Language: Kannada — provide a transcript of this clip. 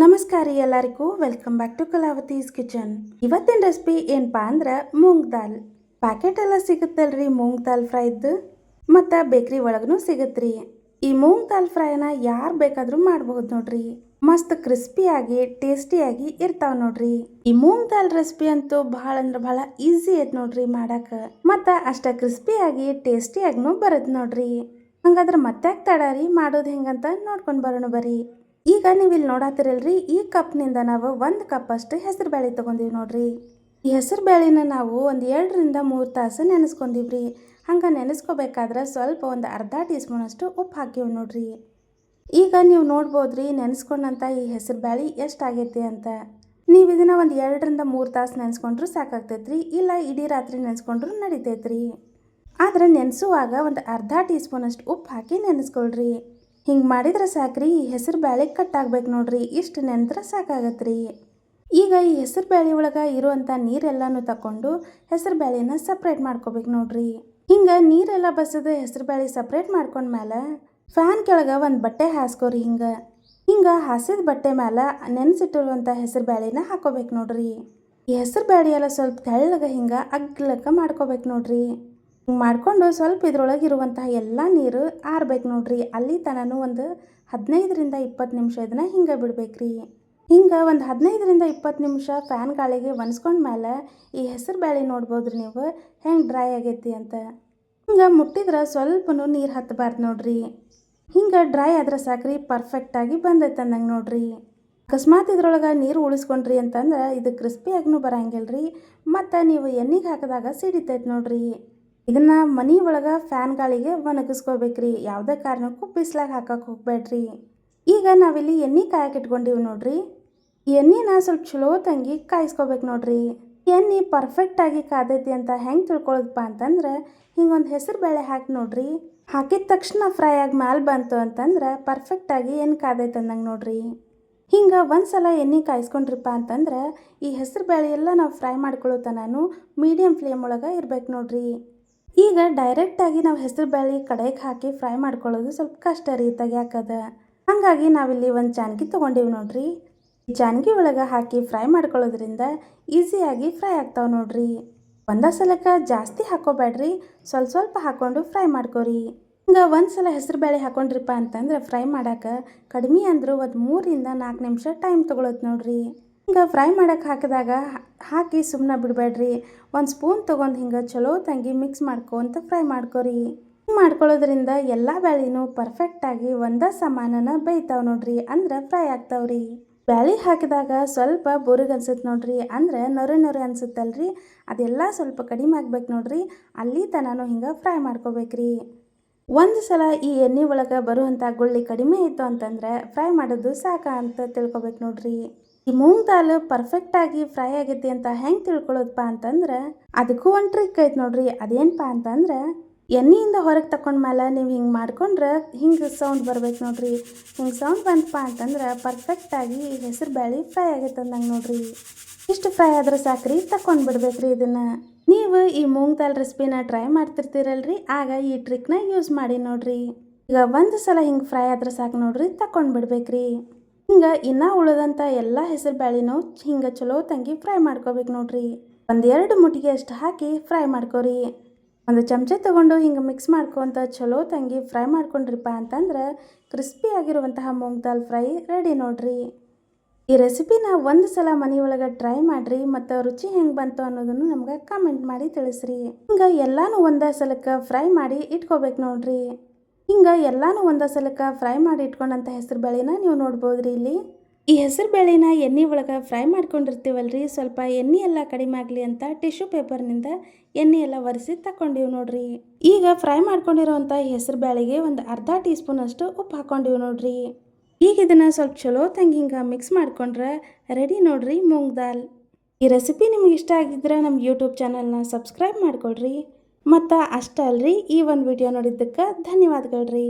ನಮಸ್ಕಾರ ರೀ ಎಲ್ಲರಿಗೂ. Welcome back to Kalavathi's kitchen ಇವತ್ತಿನ ರೆಸಿಪಿ ಏನಪ್ಪಾ ಅಂದ್ರೆ ಮೂಂಗ್ ದಾಲ್. ಪ್ಯಾಕೆಟ್ ಎಲ್ಲ ಸಿಗುತ್ತಲ್ರಿ ಮೂಂಗ್ ದಾಲ್ ಫ್ರೈದ್ದು ಮತ್ತು ಬೇಕ್ರಿ ಒಳಗೂ ಸಿಗತ್ರಿ ಈ ಮೂಂಗ್ ದಾಲ್ ಫ್ರೈನ ಯಾರು ಬೇಕಾದರೂ ಮಾಡ್ಬೋದು ನೋಡ್ರಿ. ಮಸ್ತ್ ಕ್ರಿಸ್ಪಿಯಾಗಿ ಟೇಸ್ಟಿಯಾಗಿ ಇರ್ತಾವ ನೋಡ್ರಿ. ಈ ಮೂಂಗ್ ದಾಲ್ ರೆಸಿಪಿ ಅಂತೂ ಭಾಳ ಅಂದ್ರೆ ಭಾಳ ಈಸಿ ಐತೆ ನೋಡ್ರಿ ಮಾಡಾಕ. ಮತ್ತು ಅಷ್ಟ ಕ್ರಿಸ್ಪಿಯಾಗಿ ಟೇಸ್ಟಿಯಾಗಿನೂ ಬರುತ್ತೆ ನೋಡ್ರಿ. ಹಂಗಾದ್ರೆ ಮತ್ತೆ ತಡಾರಿ ಮಾಡೋದು ಹೆಂಗಂತ ನೋಡ್ಕೊಂಡು ಬರೋಣ ಬರ್ರಿ. ಈಗ ನೀವು ಇಲ್ಲಿ ನೋಡತ್ತಿರಲ್ರಿ ಈ ಕಪ್ನಿಂದ ನಾವು ಒಂದು ಕಪ್ ಅಷ್ಟು ಹೆಸರು ಬೇಳೆ ತೊಗೊಂಡಿವಿ ನೋಡ್ರಿ. ಈ ಹೆಸರು ಬೇಳೆನ ನಾವು ಒಂದು ಎರಡರಿಂದ ಮೂರು ತಾಸು ನೆನೆಸ್ಕೊಂಡಿವ್ರಿ. ಹಂಗೆ ನೆನೆಸ್ಕೋಬೇಕಾದ್ರೆ ಸ್ವಲ್ಪ ಒಂದು ಅರ್ಧ ಟೀ ಸ್ಪೂನಷ್ಟು ಉಪ್ಪು ಹಾಕಿವಿ ನೋಡ್ರಿ. ಈಗ ನೀವು ನೋಡ್ಬೋದ್ರಿ ನೆನೆಸ್ಕೊಂಡಂಥ ಈ ಹೆಸರು ಬೇಳೆ ಎಷ್ಟು ಆಗೈತಿ ಅಂತ. ನೀವು ಇದನ್ನು ಒಂದು ಎರಡರಿಂದ ಮೂರು ತಾಸು ನೆನೆಸ್ಕೊಂಡ್ರು ಸಾಕಾಗ್ತೈತ್ರಿ, ಇಲ್ಲ ಇಡೀ ರಾತ್ರಿ ನೆನೆಸ್ಕೊಂಡ್ರು ನಡಿತೈತ್ರಿ. ಆದ್ರೆ ನೆನೆಸುವಾಗ ಒಂದು ಅರ್ಧ ಟೀ ಸ್ಪೂನಷ್ಟು ಉಪ್ಪು ಹಾಕಿ ನೆನೆಸ್ಕೊಳ್ರಿ. ಹಿಂಗೆ ಮಾಡಿದ್ರೆ ಸಾಕ್ರಿ, ಈ ಹೆಸರು ಬ್ಯಾಳೆ ಕಟ್ ಆಗ್ಬೇಕು ನೋಡ್ರಿ, ಇಷ್ಟು ನೆನೆದ್ರೆ ಸಾಕಾಗತ್ರಿ. ಈಗ ಈ ಹೆಸರು ಬ್ಯಾಳೆ ಒಳಗೆ ಇರುವಂಥ ನೀರೆಲ್ಲನೂ ತಗೊಂಡು ಹೆಸರು ಬ್ಯಾಳೆನ ಸಪ್ರೇಟ್ ಮಾಡ್ಕೋಬೇಕು ನೋಡ್ರಿ. ಹಿಂಗೆ ನೀರೆಲ್ಲ ಬಸದ ಹೆಸರು ಬ್ಯಾಳೆ ಸಪ್ರೇಟ್ ಮಾಡ್ಕೊಂಡ್ಮೇಲೆ ಫ್ಯಾನ್ ಕೆಳಗೆ ಒಂದು ಬಟ್ಟೆ ಹಾಸ್ಕೋರಿ ಹಿಂಗೆ. ಹಿಂಗೆ ಹಾಸಿದ ಬಟ್ಟೆ ಮೇಲೆ ನೆನೆಸಿಟ್ಟಿರುವಂಥ ಹೆಸರು ಬ್ಯಾಳೆನ ಹಾಕೋಬೇಕು ನೋಡ್ರಿ. ಈ ಹೆಸರು ಬ್ಯಾಳೆ ಎಲ್ಲ ಸ್ವಲ್ಪ ತೆಳ್ಳಗೆ ಹಿಂಗೆ ಅಗ್ಲಕ್ಕ ಮಾಡ್ಕೋಬೇಕು ನೋಡ್ರಿ. ಮಾಡಿಕೊಂಡು ಸ್ವಲ್ಪ ಇದ್ರೊಳಗೆ ಇರುವಂತಹ ಎಲ್ಲ ನೀರು ಆರ್ಬೇಕು ನೋಡ್ರಿ. ಅಲ್ಲಿ ತನೂ ಒಂದು ಹದಿನೈದರಿಂದ ಇಪ್ಪತ್ತು ನಿಮಿಷ ಇದನ್ನ ಹಿಂಗೆ ಬಿಡ್ಬೇಕ್ರಿ. ಹಿಂಗೆ ಒಂದು ಹದಿನೈದರಿಂದ ಇಪ್ಪತ್ತು ನಿಮಿಷ ಫ್ಯಾನ್ ಗಾಳಿಗೆ ಒನ್ಸ್ಕೊಂಡ್ಮೇಲೆ ಈ ಹೆಸರು ಬೇಳೆ ನೋಡ್ಬೋದ್ರಿ ನೀವು. ಹೆಂಗೆ ಡ್ರೈ ಆಗೈತಿ ಅಂತ. ಹಿಂಗೆ ಮುಟ್ಟಿದ್ರೆ ಸ್ವಲ್ಪನೂ ನೀರು ಹತ್ತಬಾರ್ದು ನೋಡ್ರಿ. ಹಿಂಗೆ ಡ್ರೈ ಆದ್ರೆ ಸಾಕ್ರಿ ಪರ್ಫೆಕ್ಟಾಗಿ ಬಂದೈತೆ ಅಂದಂಗೆ ನೋಡ್ರಿ. ಅಕಸ್ಮಾತ್ ಇದ್ರೊಳಗೆ ನೀರು ಉಳಿಸ್ಕೊಂಡ್ರಿ ಅಂತಂದ್ರೆ ಇದು ಕ್ರಿಸ್ಪಿಯಾಗೂ ಬರಂಗಿಲ್ಲ ರೀ ಮತ್ತು ನೀವು ಎಣ್ಣೆಗೆ ಹಾಕಿದಾಗ ಸಿಡಿತೈತೆ ನೋಡ್ರಿ. ಇದನ್ನ ಮನೆ ಒಳಗೆ ಫ್ಯಾನ್ ಗಾಳಿಗೆ ಒಣಗಿಸ್ಕೋಬೇಕ್ರಿ. ಯಾವುದೇ ಕಾರಣಕ್ಕೂ ಬಿಸ್ಲಾಗ ಹಾಕಕ್ಕೆ ಹೋಗ್ಬೇಡ್ರಿ ಈಗ ನಾವಿಲ್ಲಿ ಎಣ್ಣೆ ಕಾಯಕ್ಕೆ ಇಟ್ಕೊಂಡಿವಿ ನೋಡ್ರಿ. ಎಣ್ಣೆನ ಸ್ವಲ್ಪ ಚಲೋ ತಂಗಿ ಕಾಯಿಸ್ಕೋಬೇಕು ನೋಡ್ರಿ. ಎಣ್ಣೆ ಪರ್ಫೆಕ್ಟಾಗಿ ಕಾದೈತಿ ಅಂತ ಹೆಂಗೆ ತಿಳ್ಕೊಳ್ಳೋದಪ್ಪ ಅಂತಂದ್ರೆ, ಹಿಂಗೊಂದು ಹೆಸರು ಬೇಳೆ ಹಾಕಿ ನೋಡ್ರಿ. ಹಾಕಿದ ತಕ್ಷಣ ಫ್ರೈ ಆಗಿ ಮ್ಯಾಲೆ ಬಂತು ಅಂತಂದ್ರೆ ಪರ್ಫೆಕ್ಟಾಗಿ ಎಣ್ಣೆ ಕಾದೈತೆ ಅಂದಂಗೆ ನೋಡ್ರಿ. ಹಿಂಗೆ ಒಂದು ಸಲ ಎಣ್ಣೆ ಕಾಯಿಸ್ಕೊಂಡ್ರಿಪ್ಪ ಅಂತಂದ್ರೆ, ಈ ಹೆಸರು ಬೇಳೆ ಎಲ್ಲ ನಾವು ಫ್ರೈ ಮಾಡ್ಕೊಳ್ಳೋ ತನೂ ಮೀಡಿಯಮ್ ಫ್ಲೇಮ್ ಒಳಗೆ ಇರ್ಬೇಕು ನೋಡ್ರಿ. ಈಗ ಡೈರೆಕ್ಟಾಗಿ ನಾವು ಹೆಸರು ಬೇಳೆ ಕಡೆಗೆ ಹಾಕಿ ಫ್ರೈ ಮಾಡ್ಕೊಳ್ಳೋದು ಸ್ವಲ್ಪ ಕಷ್ಟ ರೀ ತೆಗ್ಯಾಕದ ಹಾಗಾಗಿ ನಾವಿಲ್ಲಿ ಒಂದು ಚಾನ್ಗಿ ತೊಗೊಂಡೀವಿ ನೋಡ್ರಿ. ಈ ಚಾನ್ಗಿ ಒಳಗೆ ಹಾಕಿ ಫ್ರೈ ಮಾಡ್ಕೊಳ್ಳೋದ್ರಿಂದ ಈಸಿಯಾಗಿ ಫ್ರೈ ಆಗ್ತಾವೆ ನೋಡ್ರಿ. ಒಂದೇ ಸಲಕ್ಕೆ ಜಾಸ್ತಿ ಹಾಕೋಬೇಡ್ರಿ ಸ್ವಲ್ಪ ಸ್ವಲ್ಪ ಹಾಕ್ಕೊಂಡು ಫ್ರೈ ಮಾಡ್ಕೊರಿ. ಹಿಂಗೆ ಒಂದು ಸಲ ಹೆಸರು ಬೇಳೆ ಹಾಕೊಂಡ್ರಿಪ್ಪ ಅಂತಂದ್ರೆ ಫ್ರೈ ಮಾಡಕ್ಕೆ ಕಡಿಮೆ ಅಂದರೂ ಒಂದು ಮೂರಿಂದ ನಾಲ್ಕು ನಿಮಿಷ ಟೈಮ್ ತೊಗೊಳತ್ತೆ ನೋಡ್ರಿ. ಹಿಂಗೆ ಫ್ರೈ ಮಾಡಕ್ಕೆ ಹಾಕಿದಾಗ ಹಾಕಿ ಸುಮ್ಮನೆ ಬಿಡಬೇಡ್ರಿ. ಒಂದು ಸ್ಪೂನ್ ತೊಗೊಂಡು ಹಿಂಗೆ ಚಲೋ ತಂಗಿ ಮಿಕ್ಸ್ ಮಾಡ್ಕೊಂತ ಫ್ರೈ ಮಾಡ್ಕೊರಿ. ಹಿಂಗೆ ಮಾಡ್ಕೊಳ್ಳೋದ್ರಿಂದ ಎಲ್ಲ ಬ್ಯಾಳಿನೂ ಪರ್ಫೆಕ್ಟಾಗಿ ಒಂದೇ ಸಮಾನನ ಬೇಯ್ತಾವೆ ನೋಡ್ರಿ ಅಂದ್ರೆ ಫ್ರೈ ಆಗ್ತಾವ್ರಿ. ಬ್ಯಾಳಿ ಹಾಕಿದಾಗ ಸ್ವಲ್ಪ ಬುರುಗನ್ಸುತ್ತೆ ನೋಡ್ರಿ ಅಂದ್ರೆ ನೊರೆ ನೊರೆ ಅನ್ಸುತ್ತಲ್ರಿ. ಅದೆಲ್ಲ ಸ್ವಲ್ಪ ಕಡಿಮೆ ಆಗ್ಬೇಕು ನೋಡ್ರಿ. ಅಲ್ಲಿ ತನಾನು ಹಿಂಗೆ ಫ್ರೈ ಮಾಡ್ಕೋಬೇಕ್ರಿ. ಒಂದು ಸಲ ಈ ಎಣ್ಣೆ ಒಳಗೆ ಬರುವಂಥ ಗುಳ್ಳಿ ಕಡಿಮೆ ಇತ್ತು ಅಂತಂದ್ರೆ ಫ್ರೈ ಮಾಡೋದು ಸಾಕ ಅಂತ ತಿಳ್ಕೊಬೇಕು ನೋಡ್ರಿ. ಈ ಮೂಂಗ್ ದಾಲ್ ಪರ್ಫೆಕ್ಟಾಗಿ ಫ್ರೈ ಆಗೈತಿ ಅಂತ ಹೆಂಗೆ ತಿಳ್ಕೊಳ್ಳೋದಪ್ಪ ಅಂತಂದ್ರೆ, ಅದಕ್ಕೂ ಒಂದು ಟ್ರಿಕ್ ಐತೆ ನೋಡ್ರಿ. ಅದೇನಪ್ಪ ಅಂತಂದ್ರೆ, ಎಣ್ಣೆಯಿಂದ ಹೊರಗೆ ತಕೊಂಡ್ಮೇಲೆ ನೀವು ಹಿಂಗೆ ಮಾಡ್ಕೊಂಡ್ರೆ ಹಿಂಗೆ ಸೌಂಡ್ ಬರ್ಬೇಕು ನೋಡ್ರಿ. ಹಿಂಗೆ ಸೌಂಡ್ ಬಂತಪ್ಪ ಅಂತಂದ್ರೆ ಪರ್ಫೆಕ್ಟಾಗಿ ಹೆಸರು ಬೇಳೆ ಫ್ರೈ ಆಗೈತೆ ಅಂದಂಗೆ ನೋಡ್ರಿ. ಇಷ್ಟು ಫ್ರೈ ಆದ್ರೆ ಸಾಕ್ರಿ, ತಕೊಂಡು ಬಿಡ್ಬೇಕ್ರಿ ಇದನ್ನು. ನೀವು ಈ ಮೂಂಗ್ ದಾಲ್ ರೆಸಿಪಿನ ಟ್ರೈ ಮಾಡ್ತಿರ್ತೀರಲ್ರಿ, ಆಗ ಈ ಟ್ರಿಕ್ನ ಯೂಸ್ ಮಾಡಿ ನೋಡ್ರಿ. ಈಗ ಒಂದು ಸಲ ಹಿಂಗೆ ಫ್ರೈ ಆದ್ರೆ ಸಾಕು ನೋಡ್ರಿ, ತಕೊಂಡು ಬಿಡ್ಬೇಕ್ರಿ. ಹಿಂಗೆ ಇನ್ನೂ ಉಳಿದಂಥ ಎಲ್ಲ ಹೆಸರು ಬ್ಯಾಳಿನೂ ಹಿಂಗೆ ಚಲೋ ತಂಗಿ ಫ್ರೈ ಮಾಡ್ಕೋಬೇಕು ನೋಡ್ರಿ. ಒಂದೆರಡು ಮುಟ್ಟಿಗೆ ಅಷ್ಟು ಹಾಕಿ ಫ್ರೈ ಮಾಡ್ಕೋರಿ. ಒಂದು ಚಮಚ ತಗೊಂಡು ಹಿಂಗೆ ಮಿಕ್ಸ್ ಮಾಡ್ಕೊಂತ ಚಲೋ ತಂಗಿ ಫ್ರೈ ಮಾಡ್ಕೊಂಡ್ರಿಪ್ಪ ಅಂತಂದ್ರೆ ಕ್ರಿಸ್ಪಿ ಆಗಿರುವಂತಹ ಮೂಂಗ್ ದಾಲ್ ಫ್ರೈ ರೆಡಿ ನೋಡ್ರಿ. ಈ ರೆಸಿಪಿನ ಒಂದು ಸಲ ಮನೆಯೊಳಗೆ ಟ್ರೈ ಮಾಡಿರಿ ಮತ್ತು ರುಚಿ ಹೆಂಗೆ ಬಂತು ಅನ್ನೋದನ್ನು ನಮ್ಗೆ ಕಮೆಂಟ್ ಮಾಡಿ ತಿಳಿಸ್ರಿ. ಹಿಂಗೆ ಎಲ್ಲಾನು ಒಂದೇ ಸಲಕ್ಕೆ ಫ್ರೈ ಮಾಡಿ ಇಟ್ಕೋಬೇಕು ನೋಡ್ರಿ. ಹಿಂಗೆ ಎಲ್ಲನೂ ಒಂದೇ ಸಲಕ್ಕೆ ಫ್ರೈ ಮಾಡಿ ಇಟ್ಕೊಂಡಂಥ ಹೆಸರು ಬೇಳೆನ ನೀವು ನೋಡ್ಬೋದ್ರಿ ಇಲ್ಲಿ. ಈ ಹೆಸರು ಬೇಳೆನ ಎಣ್ಣೆ ಒಳಗೆ ಫ್ರೈ ಮಾಡ್ಕೊಂಡಿರ್ತೀವಲ್ರಿ, ಸ್ವಲ್ಪ ಎಣ್ಣೆ ಎಲ್ಲ ಕಡಿಮೆ ಆಗಲಿ ಅಂತ ಟಿಶ್ಯೂ ಪೇಪರ್ನಿಂದ ಎಣ್ಣೆ ಎಲ್ಲ ಒರೆಸಿ ತಗೊಂಡಿವಿ ನೋಡ್ರಿ. ಈಗ ಫ್ರೈ ಮಾಡ್ಕೊಂಡಿರೋವಂಥ ಹೆಸರು ಬೇಳೆಗೆ ಒಂದು ಅರ್ಧ ಟೀ ಸ್ಪೂನ್ ಅಷ್ಟು ಉಪ್ಪು ಹಾಕೊಂಡಿವಿ ನೋಡ್ರಿ. ಈಗ ಇದನ್ನು ಸ್ವಲ್ಪ ಚಲೋ ತಂಗಿ ಹಿಂಗೆ ಮಿಕ್ಸ್ ಮಾಡ್ಕೊಂಡ್ರೆ ರೆಡಿ ನೋಡ್ರಿ, ಮೂಂಗ್ ದಾಲ್. ಈ ರೆಸಿಪಿ ನಿಮ್ಗೆ ಇಷ್ಟ ಆಗಿದ್ರೆ ನಮ್ಮ ಯೂಟ್ಯೂಬ್ ಚಾನಲ್ನ ಸಬ್ಸ್ಕ್ರೈಬ್ ಮಾಡ್ಕೊಳ್ರಿ. ಮತ್ತು ಅಷ್ಟೇ ಅಲ್ರಿ ಈ ಒಂದು ವಿಡಿಯೋ ನೋಡಿದ್ದಕ್ಕೆ ಧನ್ಯವಾದಗಳ್ರಿ.